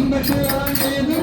అభిషేకము